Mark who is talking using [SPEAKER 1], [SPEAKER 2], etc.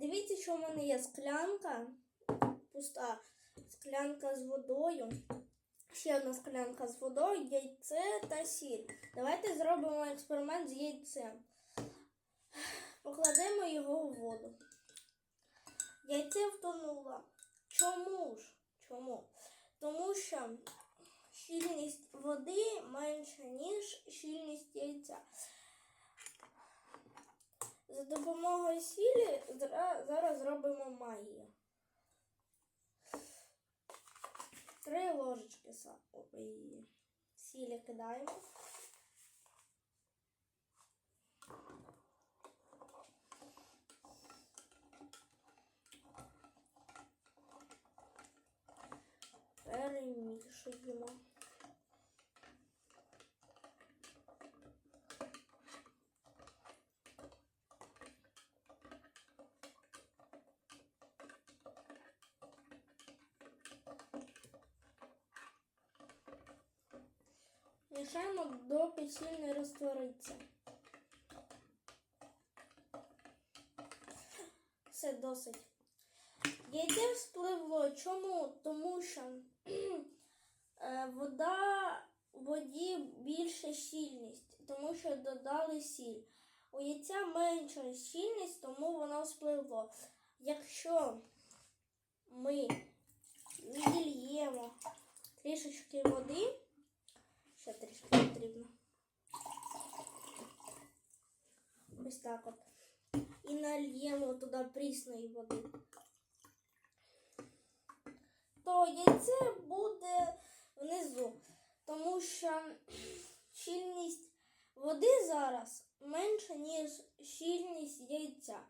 [SPEAKER 1] Дивіться, що в мене є склянка, пуста склянка з водою. Ще одна склянка з водою, яйце та сіль. Давайте зробимо експеримент з яйцем. Покладемо його у воду. Яйце втонуло. Чому ж? Чому? Тому що щільність води менша, ніж щільність яйця. За допомогою сілі зараз зробимо магію. Три ложечки сілі кидаємо. Перемішуємо. Мішаємо доки сіль не розтвориться. Все досить. Яйце вспливло. Чому? Тому що е, вода у воді більша щільність, тому що додали сіль. У яйця менша щільність, тому воно вспливло. Якщо ми відільємо трішечки води, потрібно. Ось так от. І нальємо туди прісної води. То яйце буде внизу, тому що щільність води зараз менша, ніж щільність яйця.